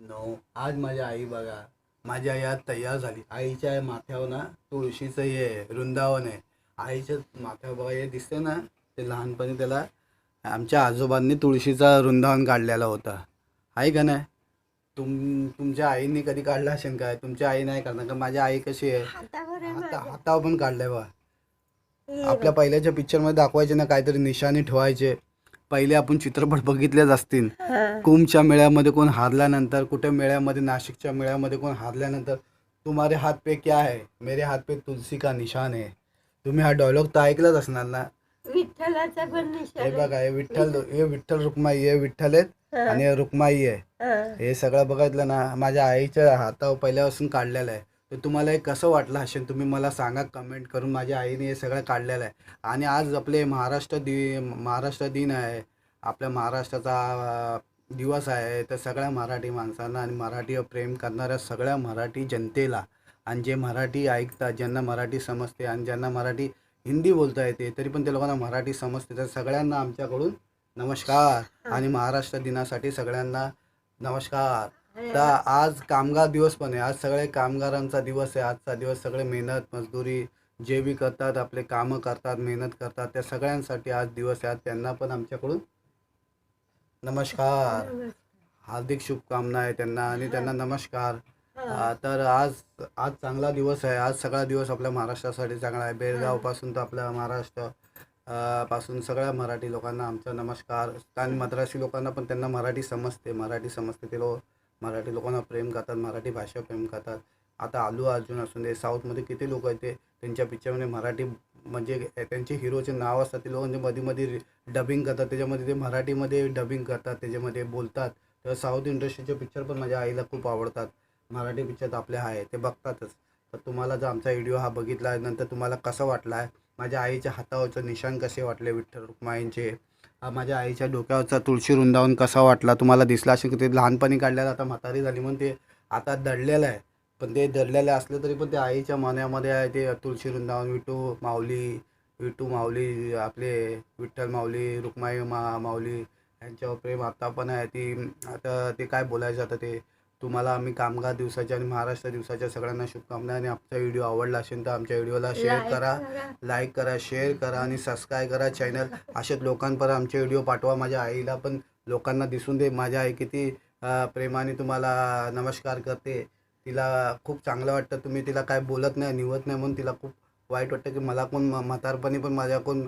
No आज माझी आई बघा. माझी आई आज तयार झाली. आईच्या माथ्यावर ना तुळशीचं हे आहे, वृंदावन आहे. आईच्या माथ्यावर बघा हे दिसते ना ते लहानपणी त्याला आमच्या आजोबांनी तुळशीचा वृंदावन काढलेला होता. आहे का नाही? तुम तुमच्या आईने कधी काढला असेल काय? तुमच्या आई नाही काढणार का माझी आई कशी आहे? हाता माझ्या. हातावर पण काढलंय बा आपल्या पहिल्याच्या पिक्चरमध्ये दाखवायचे ना काहीतरी निशाणी ठेवायचे. पहिले आपण चित्रपट बघितलेच असतील. कुंभच्या मेळ्यामध्ये कोण हारल्यानंतर कुठे मेळ्यामध्ये नाशिकच्या मेळ्यामध्ये कोण हारल्यानंतर तुम्हारे हात पे क्या है मेरे हात पे तुलसी का निशान है तुम्ही हा डायलॉग तर ऐकलाच असणार ना विठ्ठलाचा पण हे निशाण आहे. बघा हे विठ्ठल हे विठ्ठल रुक्माई हे विठ्ठल आहेत. आणि हे रुक्माई आहे हा. हे सगळं बघितलं ना माझ्या आईच्या हातावर पहिल्यापासून काढलेलं आहे तर तुम्हाला हे कसं वाटलं असेल तुम्ही मला सांगा कमेंट करून माझ्या आईने हे सगळं काढलेलं आहे. आणि आज आपले महाराष्ट्र दि महाराष्ट्र दिन आहे. आपल्या महाराष्ट्राचा दिवस आहे. तर सगळ्या मराठी माणसांना आणि मराठीवर प्रेम करणाऱ्या सगळ्या मराठी जनतेला आणि जे मराठी ऐकतात ज्यांना मराठी समजते आणि ज्यांना मराठी हिंदी बोलता येते तरी पण ते लोकांना मराठी समजते. तर सगळ्यांना आमच्याकडून नमस्कार आणि महाराष्ट्र दिनासाठी सगळ्यांना नमस्कार. तर आज कामगार दिवस पण आहे. आज सगळे कामगारांचा दिवस आहे. आजचा दिवस सगळे मेहनत मजदुरी जे बी करतात आपले कामं करतात मेहनत करतात त्या सगळ्यांसाठी आज दिवस आहे. आज त्यांना पण आमच्याकडून नमस्कार. हार्दिक शुभकामना आहे त्यांना आणि त्यांना नमस्कार. तर आज आज चांगला दिवस आहे. आज सगळा दिवस आपल्या महाराष्ट्रासाठी चांगला आहे. बेळगावपासून तर आपल्या महाराष्ट्रपासून सगळ्या मराठी लोकांना आमचा नमस्कार. आणि मद्रासी लोकांना पण त्यांना मराठी समजते. मराठी समजते ते लोक. मराठी लोकांना प्रेम करतात मराठी भाषा प्रेम करतात. आता आलू अर्जुन असून दे साऊथमध्ये किती लोक आहेत ते? त्यांच्या पिक्चरमध्ये मराठी म्हणजे त्यांचे हिरोचे नाव असतात ते लोकांचे मध्ये मध्ये डबिंग करतात. त्याच्यामध्ये ते मराठीमध्ये डबिंग करतात त्याच्यामध्ये बोलतात. तर साऊथ इंडस्ट्रीचे पिक्चर पण माझ्या आईला खूप आवडतात. मराठी पिक्चर आपले आहे ते बघतातच. तर तुम्हाला जर आमचा व्हिडिओ हा बघितला नंतर तुम्हाला कसं वाटला? आहे माझ्या आईच्या हातावरचं निशाण कसे वाटले विठ्ठल रुक्माईंचे? हा माझ्या आईच्या डोक्यावरचा तुळशी वृंदावन कसा वाटला तुम्हाला दिसला? असेल की ते लहानपणी काढलेलं आता म्हातारी झाली म्हणून ते आता दडलेलं आहे. पण ते दडलेले असले तरी पण ते आईच्या मनामध्ये आहे ते तुळशी वृंदावन विटू माऊली विटू माऊली आपले विठ्ठल माऊली रुक्माई मा माऊली यांच्यावर प्रेम आता पण आहे. ती आता ते काय बोलायचं आता ते? तुम्हाला आम्ही कामगार दिवसाच्या आणि महाराष्ट्र दिवसाच्या सगळ्यांना शुभकामना आणि आमचा व्हिडिओ आवडला असेल तर आमच्या व्हिडिओला शेअर करा. लाईक करा शेअर करा आणि सबस्क्राईब करा चॅनल असेच लोकांपर्यंत आमचे व्हिडिओ पाठवा. माझ्या आईला पण लोकांना दिसून दे. माझ्या आई किती प्रेमाने तुम्हाला नमस्कार करते. तिला खूप चांगलं वाटतं. तुम्ही तिला काय बोलत नाही निवत नाही म्हणून तिला खूप वाईट वाटतं की मला कोण म्हातारपणी पण माझ्या कोण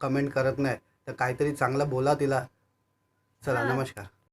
कमेंट करत नाही. तर काहीतरी चांगलं बोला तिला. चला. नमस्कार.